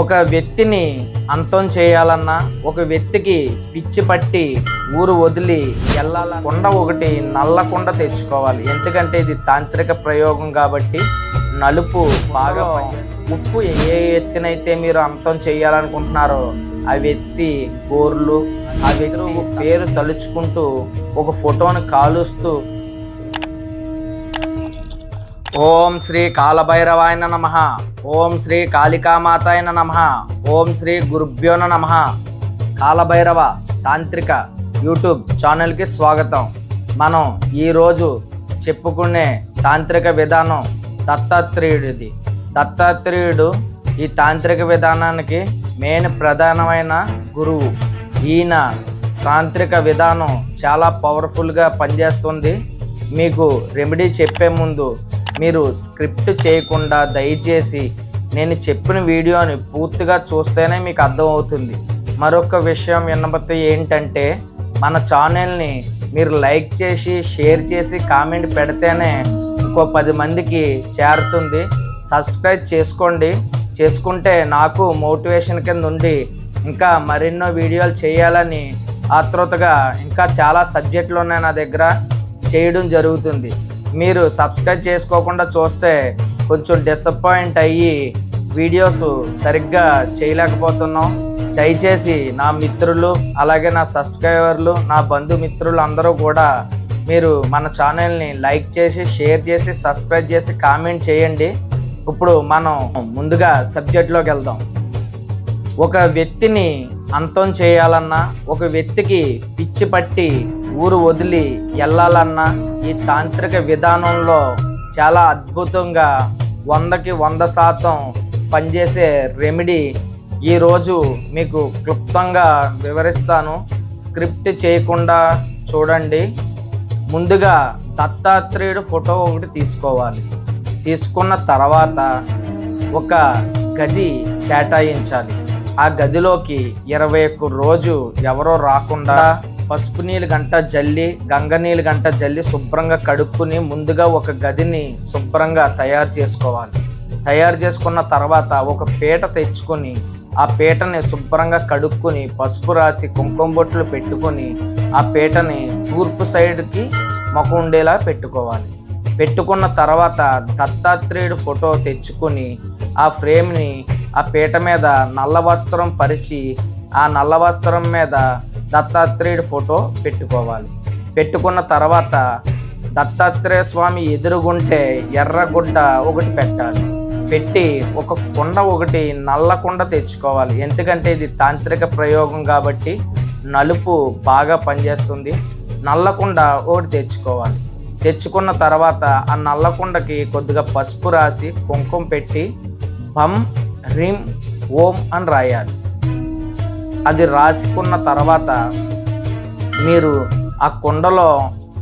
ఒక వ్యక్తిని అంతం చేయాలన్నా ఒక వ్యక్తికి పిచ్చి పట్టి ఊరు వదిలి వెళ్ళాల కుండ ఒకటి నల్ల కుండ తెచ్చుకోవాలి. ఎందుకంటే ఇది తాంత్రిక ప్రయోగం కాబట్టి నలుపు బాగా. ఉప్పు ఏ వ్యక్తినైతే మీరు అంతం చేయాలనుకుంటున్నారో ఆ వ్యక్తి గోర్లు ఆ వ్యక్తి పేరు తలుచుకుంటూ ఒక ఫోటోని కాలుస్తూ ఓం శ్రీ కాలభైరవాయ నమ. ఓం శ్రీ కాళికామాతాయ నమ. ఓం శ్రీ గురుభ్యోన నమ. కాలభైరవ తాంత్రిక యూట్యూబ్ ఛానల్కి స్వాగతం. మనం ఈరోజు చెప్పుకునే తాంత్రిక విధానం దత్తాత్రేయుడిది. దత్తాత్రేయుడు ఈ తాంత్రిక విధానానికి మెయిన్ ప్రధానమైన గురువు. ఈయన తాంత్రిక విధానం చాలా పవర్ఫుల్గా పనిచేస్తుంది. మీకు రెమెడీ చెప్పే ముందు మీరు స్క్రిప్ట్ చేయకుండా దయచేసి నేను చెప్పిన వీడియోని పూర్తిగా చూస్తేనే మీకు అర్థమవుతుంది. మరొక విషయం విన్నపతి ఏంటంటే మన ఛానల్ని మీరు లైక్ చేసి షేర్ చేసి కామెంట్ పెడితేనే ఇంకో పది మందికి చేరుతుంది. సబ్స్క్రైబ్ చేసుకోండి. చేసుకుంటే నాకు మోటివేషన్ కింద ఉండి ఇంకా మరెన్నో వీడియోలు చేయాలని ఆతృతగా ఇంకా చాలా సబ్జెక్టులు ఉన్నాయి నా దగ్గర. చేయడం జరుగుతుంది. మీరు సబ్స్క్రైబ్ చేసుకోకుండా చూస్తే కొంచెం డిసప్పాయింట్ అయ్యి వీడియోస్ సరిగ్గా చేయలేకపోతున్నాం. దయచేసి నా మిత్రులు అలాగే నా సబ్స్క్రైబర్లు నా బంధుమిత్రులు అందరూ కూడా మీరు మన ఛానల్ని లైక్ చేసి షేర్ చేసి సబ్స్క్రైబ్ చేసి కామెంట్ చేయండి. ఇప్పుడు మనం ముందుగా సబ్జెక్ట్లోకి వెళ్దాం. ఒక వ్యక్తిని అంతం చేయాలన్నా ఒక వ్యక్తికి పిచ్చి పట్టి ఊరు వదిలి వెళ్ళాలన్నా ఈ తాంత్రిక విధానంలో చాలా అద్భుతంగా వందకి వంద శాతం పనిచేసే రెమెడీ ఈరోజు మీకు క్లుప్తంగా వివరిస్తాను. స్క్రిప్ట్ చేయకుండా చూడండి. ముందుగా దత్తాత్రేయుడు ఫోటో ఒకటి తీసుకోవాలి. తీసుకున్న తర్వాత ఒక గది కేటాయించాలి. ఆ గదిలోకి ఇరవై ఒక్క రోజు ఎవరో రాకుండా పసుపు నీళ్ళు గంట జల్లి గంగ నీళ్ళు గంట జల్లి శుభ్రంగా కడుక్కుని ముందుగా ఒక గదిని శుభ్రంగా తయారు చేసుకోవాలి. తయారు చేసుకున్న తర్వాత ఒక పీట తెచ్చుకొని ఆ పీటని శుభ్రంగా కడుక్కుని పసుపు రాసి కుంకుమ బొట్లు పెట్టుకొని ఆ పీటని తూర్పు సైడ్కి మొక్క ఉండేలా పెట్టుకోవాలి. పెట్టుకున్న తర్వాత దత్తాత్రేయుడు ఫోటో తెచ్చుకొని ఆ ఫ్రేమ్ని ఆ పీట మీద నల్ల వస్త్రం పరిచి ఆ నల్ల వస్త్రం మీద దత్తాత్రేయుడు ఫోటో పెట్టుకోవాలి. పెట్టుకున్న తర్వాత దత్తాత్రేయ స్వామి ఎదురుగుంటే ఎర్రగుడ్డ ఒకటి పెట్టాలి. పెట్టి ఒక కుండ ఒకటి నల్ల కుండ తెచ్చుకోవాలి. ఎందుకంటే ఇది తాంత్రిక ప్రయోగం కాబట్టి నలుపు బాగా పనిచేస్తుంది. నల్ల కుండ ఒకటి తెచ్చుకోవాలి. తెచ్చుకున్న తర్వాత ఆ నల్ల కుండకి కొద్దిగా పసుపు రాసి కుంకుమ పెట్టి బం రిమ్ ఓం అని రాయాలి. అది రాసుకున్న తర్వాత మీరు ఆ కుండలో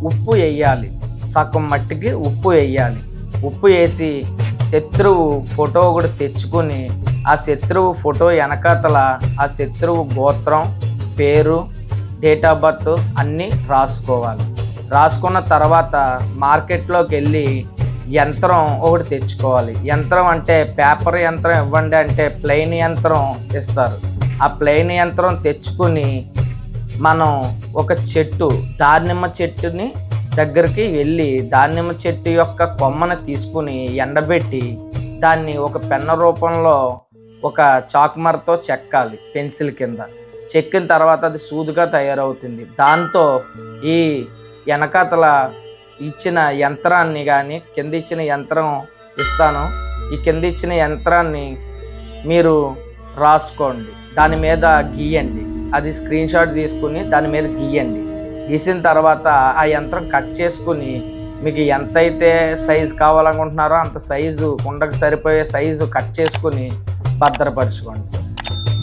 ఉప్పు వేయాలి సగం మట్టికి ఉప్పు వేయాలి ఉప్పు వేసి శత్రువు ఫోటో ఒకటి తెచ్చుకొని ఆ శత్రువు ఫోటో వెనకాతల ఆ శత్రువు గోత్రం పేరు డేట్ ఆఫ్ బర్త్ అన్నీ రాసుకోవాలి. రాసుకున్న తర్వాత మార్కెట్లోకి వెళ్ళి యంత్రం ఒకటి తెచ్చుకోవాలి. యంత్రం అంటే పేపర్ యంత్రం ఇవ్వండి అంటే ప్లెయిన్ యంత్రం ఇస్తారు. ఆ ప్లెయిన్ యంత్రం తెచ్చుకొని మనం ఒక చెట్టు దానిమ్మ చెట్టుని దగ్గరికి వెళ్ళి దానిమ్మ చెట్టు యొక్క కొమ్మను తీసుకుని ఎండబెట్టి దాన్ని ఒక పెన్న రూపంలో ఒక చాక్మర్తో చెక్కాలి పెన్సిల్ కింద. చెక్కిన తర్వాత అది సూదుగా తయారవుతుంది. దాంతో ఈ వెనకాతల ఇచ్చిన యంత్రాన్ని కానీ కింద ఇచ్చిన యంత్రం ఇస్తాను. ఈ కింద ఇచ్చిన యంత్రాన్ని మీరు రాసుకోండి. దాని మీద గీయండి. అది స్క్రీన్ షాట్ తీసుకుని దాని మీద గీయండి. గీసిన తర్వాత ఆ యంత్రం కట్ చేసుకుని మీకు ఎంతైతే సైజు కావాలనుకుంటున్నారో అంత సైజు కుండకు సరిపోయే సైజు కట్ చేసుకుని భద్రపరచుకోండి.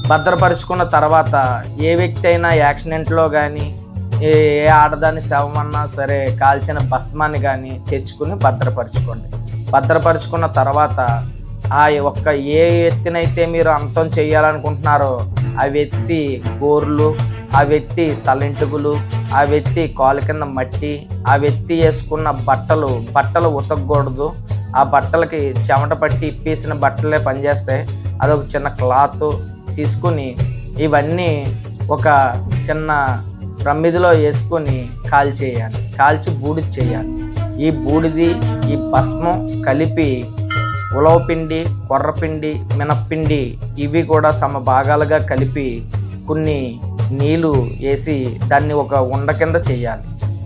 భద్రపరుచుకున్న తర్వాత ఏ వ్యక్తి అయినా యాక్సిడెంట్లో కానీ ఏ ఏ ఆడదాని శవమన్నా సరే కాల్చిన భస్మాన్ని కానీ తెచ్చుకుని భద్రపరచుకోండి. భద్రపరుచుకున్న తర్వాత ఆ ఒక్క ఏ ఎత్తినైతే మీరు అంతం చేయాలనుకుంటున్నారో ఆ వ్యక్తి గోర్లు ఆ వ్యక్తి తలెంటుకులు ఆ వ్యక్తి కాలు కింద మట్టి ఆ వ్యక్తి వేసుకున్న బట్టలు బట్టలు ఉతకకూడదు. ఆ బట్టలకి చెమట పట్టి ఇప్పేసిన బట్టలే పనిచేస్తాయి. అదొక చిన్న క్లాత్ తీసుకుని ఇవన్నీ ఒక చిన్న రమ్మిదిలో వేసుకొని కాల్చేయాలి. కాల్చి బూడిద చేయాలి. ఈ బూడిది ఈ భస్మం కలిపి ఉలవపిండి కొర్రపిండి మినప్పిండి ఇవి కూడా సమ భాగాలుగా కలిపి కొన్ని నీళ్ళు వేసి దాన్ని ఒక ఉండ కింద చేయాలి.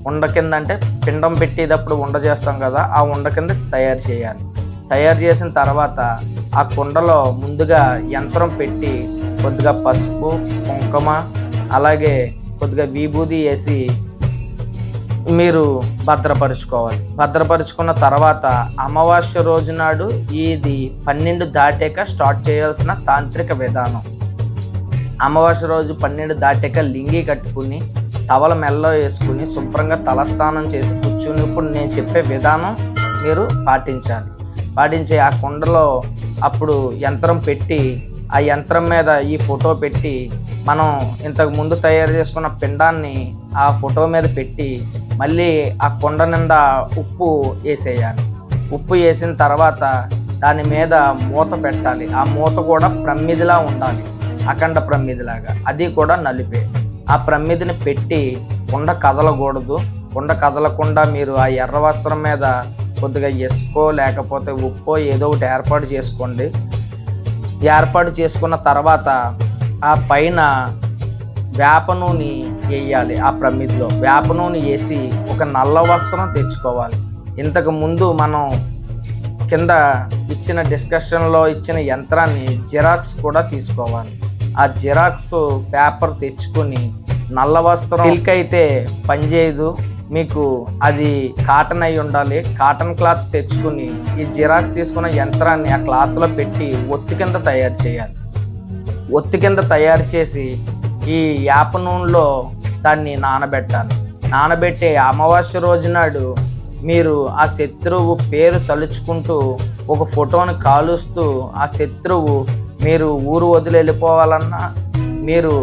ఉండ కింద అంటే పిండం పెట్టేటప్పుడు ఉండ చేస్తాం కదా ఆ ఉండ కింద తయారు చేయాలి. తయారు చేసిన తర్వాత ఆ కుండలో ముందుగా యంత్రం పెట్టి కొద్దిగా పసుపు కుంకుమ అలాగే కొద్దిగా విభూది వేసి మీరు భద్రపరుచుకోవాలి. భద్రపరుచుకున్న తర్వాత అమావాస్య రోజు నాడు ఇది పన్నెండు దాటాక స్టార్ట్ చేయాల్సిన తాంత్రిక విధానం. అమావాస్య రోజు పన్నెండు దాటాక లింగి కట్టుకుని టవల మెల్లో వేసుకుని శుభ్రంగా తలస్నానం చేసి కూర్చుని ఇప్పుడు నేను చెప్పే విధానం మీరు పాటించాలి. పాటించే ఆ కుండలో అప్పుడు యంత్రం పెట్టి ఆ యంత్రం మీద ఈ ఫోటో పెట్టి మనం ఇంతకు ముందు తయారు చేసుకున్న పిండాన్ని ఆ ఫోటో మీద పెట్టి మళ్ళీ ఆ కుండ నిండా ఉప్పు వేసేయాలి. ఉప్పు వేసిన తర్వాత దాని మీద మూత పెట్టాలి. ఆ మూత కూడా ప్రమ్మిదిలా ఉండాలి. అఖండ ప్రమ్మిదిలాగా. అది కూడా నలిపే. ఆ ప్రమ్మిదిని పెట్టి కుండ కదలకూడదు. కుండ కదలకుండా మీరు ఆ ఎర్ర వస్త్రం మీద కొద్దిగా ఇసుకో లేకపోతే ఉప్పో ఏదో ఒకటి ఏర్పాటు చేసుకోండి. ఏర్పాటు చేసుకున్న తర్వాత ఆ పైన వేప నూనె వేయాలి ఆ ప్రమిదిలో వేప నూనె వేసి ఒక నల్ల వస్త్రం తెచ్చుకోవాలి. ఇంతకు ముందు మనం కింద ఇచ్చిన డిస్కషన్లో ఇచ్చిన యంత్రాన్ని జిరాక్స్ కూడా తీసుకోవాలి. ఆ జిరాక్స్ పేపర్ తెచ్చుకొని నల్ల వస్త్రం సిల్క్ అయితే పనిచేయదు. మీకు అది కాటన్ అయి ఉండాలి. కాటన్ క్లాత్ తెచ్చుకుని ఈ జిరాక్స్ తీసుకున్న యంత్రాన్ని ఆ క్లాత్లో పెట్టి ఒత్తి కింద తయారు చేయాలి. ఒత్తి కింద తయారు చేసి ఈ యాప నూనెలో దాన్ని నానబెట్టాలి నానబెట్టే అమావాస్య రోజు నాడు మీరు ఆ శత్రువు పేరు తలుచుకుంటూ ఒక ఫోటోని కాలుస్తూ ఆ శత్రువు మీరు ఊరు వదిలి వెళ్ళిపోవాలన్నా మీరు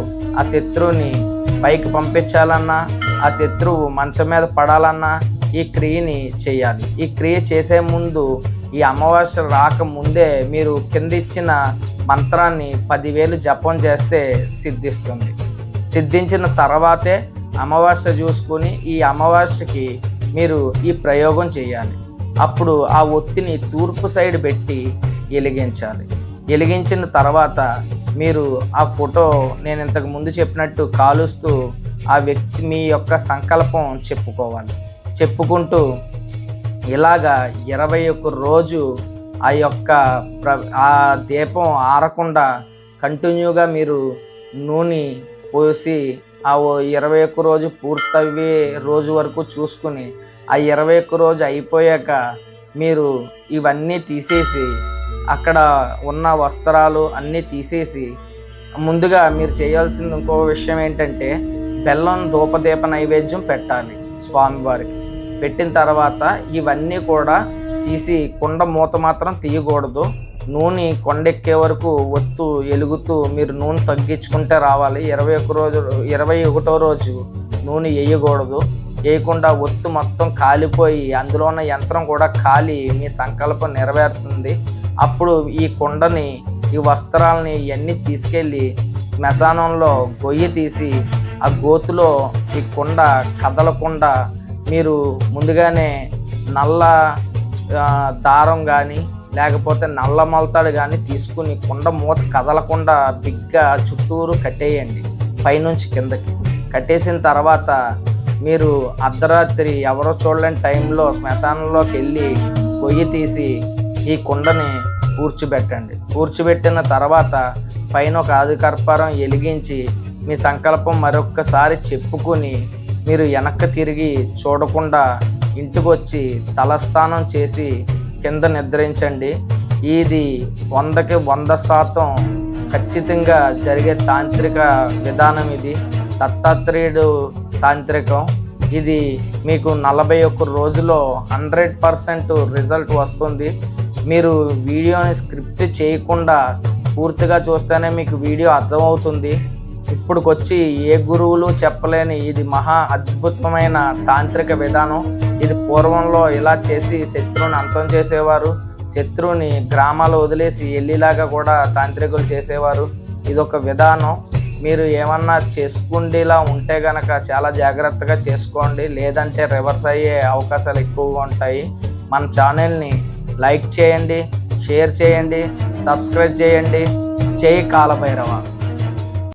ఆ శత్రువుని పైకి పంపించాలన్నా ఆ శత్రువు మంచం మీద పడాలన్నా ఈ క్రియని చేయాలి. ఈ క్రియ చేసే ముందు ఈ అమావాస్య రాక ముందే మీరు కింద ఇచ్చిన మంత్రాన్ని పదివేలు జపం చేస్తే సిద్ధిస్తుంది. సిద్ధించిన తర్వాతే అమావాస్య చూసుకొని ఈ అమావాస్యకి మీరు ఈ ప్రయోగం చేయాలి. అప్పుడు ఆ ఒత్తిని తూర్పు సైడ్ పెట్టి వెలిగించాలి. వెలిగించిన తర్వాత మీరు ఆ ఫోటో నేను ఇంతకు ముందు చెప్పినట్టు కాలుస్తూ ఆ వ్యక్తి మీ యొక్క సంకల్పం చెప్పుకోవాలి. చెప్పుకుంటూ ఇలాగా ఇరవై ఒక్క రోజు ఆ యొక్క ప్ర ఆ దీపం ఆరకుండా కంటిన్యూగా మీరు నూనె పోసి ఆ ఇరవై ఒక్క రోజు పూర్తయ్యే రోజు వరకు చూసుకుని ఆ ఇరవై ఒక్క రోజు అయిపోయాక మీరు ఇవన్నీ తీసేసి అక్కడ ఉన్న వస్త్రాలు అన్నీ తీసేసి ముందుగా మీరు చేయాల్సింది ఇంకో విషయం ఏంటంటే బెల్లం ధూపదీప నైవేద్యం పెట్టాలి స్వామివారికి. పెట్టిన తర్వాత ఇవన్నీ కూడా తీసి కుండ మూత మాత్రం తీయకూడదు. నూనె కొండెక్కే వరకు ఒత్తు ఎలుగుతూ మీరు నూనె తగ్గించుకుంటే రావాలి. ఇరవై ఒక్క రోజు ఇరవై ఒకటో రోజు నూనె వేయకూడదు వేయకుండా ఒత్తు మొత్తం కాలిపోయి అందులో ఉన్న యంత్రం కూడా కాలి మీ సంకల్పం నెరవేరుతుంది. అప్పుడు ఈ కుండని ఈ వస్త్రాలని ఇవన్నీ తీసుకెళ్ళి శ్మశానంలో గొయ్యి తీసి ఆ గోతులో ఈ కుండ కదలకుండా మీరు ముందుగానే నల్ల దారం కానీ లేకపోతే నల్ల మొలతాడు కానీ తీసుకుని కుండ మూత కదలకుండా బిగ్గా చుట్టూరు కట్టేయండి పైనుంచి కిందకి. కట్టేసిన తర్వాత మీరు అర్ధరాత్రి ఎవరో చూడలేని టైంలో శ్మశానంలోకి వెళ్ళి పొయ్యి తీసి ఈ కుండని కూర్చోబెట్టండి. కూర్చోబెట్టిన తర్వాత పైన ఒక ఆదికర్పూరం వెలిగించి మీ సంకల్పం మరొక్కసారి చెప్పుకుని మీరు వెనక్కి తిరిగి చూడకుండా ఇంటికి వచ్చి తలస్నానం చేసి కింద నిద్రించండి. ఇది వందకి వంద శాతం ఖచ్చితంగా జరిగే తాంత్రిక విధానం ఇది. దత్తాత్రేయుడు తాంత్రికం. ఇది మీకు నలభై ఒక్క రోజులో హండ్రెడ్ పర్సెంట్ రిజల్ట్ వస్తుంది. మీరు వీడియోని స్క్రిప్ట్ చేయకుండా పూర్తిగా చూస్తేనే మీకు వీడియో అర్థమవుతుంది. ఇప్పుడుకొచ్చి ఏ గురువులు చెప్పలేని ఇది మహా అద్భుతమైన తాంత్రిక విధానం. ఇది పూర్వంలో ఇలా చేసి శత్రువుని అంతం చేసేవారు. శత్రువుని గ్రామాలు వదిలేసి వెళ్ళేలాగా కూడా తాంత్రికులు చేసేవారు. ఇది ఒక విధానం. మీరు ఏమన్నా చేసుకుండేలా ఉంటే గనక చాలా జాగ్రత్తగా చేసుకోండి. లేదంటే రివర్స్ అయ్యే అవకాశాలు ఎక్కువగా ఉంటాయి. మన ఛానల్ని లైక్ చేయండి షేర్ చేయండి సబ్స్క్రైబ్ చేయండి. చేయి కాలభైరవ.